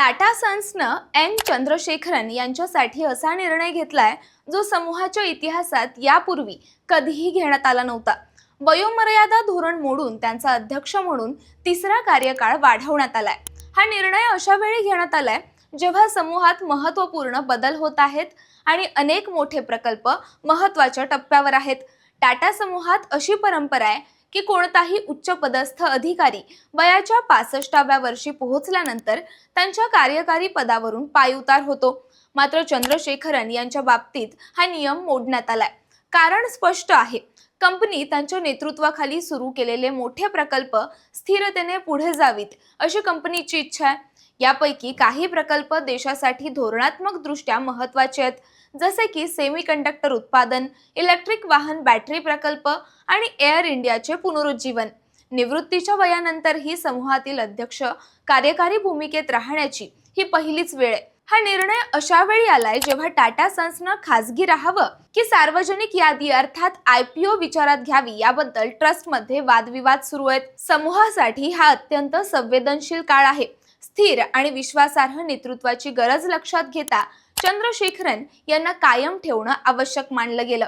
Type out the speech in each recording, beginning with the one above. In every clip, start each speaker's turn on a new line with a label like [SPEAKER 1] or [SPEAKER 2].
[SPEAKER 1] Tata सन्सनं N. Chandrasekaran यांच्यासाठी असा निर्णय घेतलाय जो समूहाच्या इतिहासात यापूर्वी कधीही घेण्यात आला नव्हता. वयोमर्यादा धोरण मोडून त्यांचा अध्यक्ष म्हणून तिसरा कार्यकाळ वाढवण्यात आलाय. हा निर्णय अशा वेळी घेण्यात आलाय जेव्हा समूहात महत्त्वपूर्ण बदल होत आहेत आणि अनेक मोठे प्रकल्प महत्त्वाच्या टप्प्यावर आहेत. टाटा समूहात अशी परंपरा आहे की कोणताही उच्चपदस्थ अधिकारी वयाच्या पासष्टाव्या वर्षी पोहोचल्यानंतर त्यांच्या कार्यकारी पदावरून पायउतार होतो. मात्र चंद्रशेखरन यांच्या बाबतीत हा नियम मोडण्यात आलाय. कारण स्पष्ट आहे कंपनी त्यांच्या नेतृत्वाखाली सुरू केलेले मोठे प्रकल्प स्थिरतेने पुढे जावीत अशी कंपनीची इच्छा आहे. यापैकी काही प्रकल्प देशासाठी धोरणात्मक दृष्ट्या महत्त्वाचे आहेत. जसे की सेमी कंडक्टर उत्पादन इलेक्ट्रिक वाहन बॅटरी प्रकल्प आणि एअर इंडियाचे पुनरुज्जीवन. निवृत्तीच्या वयानंतर ही समूहातील अध्यक्ष कार्यकारी भूमिकेत राहण्याची ही पहिलीच वेळ आहे. हा निर्णय अशा वेळी आलाय जेव्हा टाटा सन्सनं खासगी राहावं की सार्वजनिक यादी अर्थात आय पी ओ विचारात घ्यावी याबद्दल ट्रस्टमध्ये वादविवाद सुरू आहेत. समूहासाठी हा अत्यंत संवेदनशील काळ आहे. स्थिर आणि विश्वासार्ह नेतृत्वाची गरज लक्षात घेता चंद्रशेखरन यांना कायम ठेवणं आवश्यक मानलं गेलं.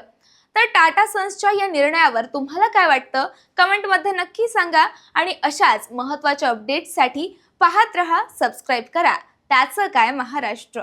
[SPEAKER 1] तर टाटा सन्सच्या या निर्णयावर तुम्हाला काय वाटतं? कमेंटमध्ये नक्की सांगा आणि अशाच महत्त्वाच्या अपडेट्ससाठी पाहत रहा सबस्क्राईब करा. त्याचं काय महाराष्ट्र?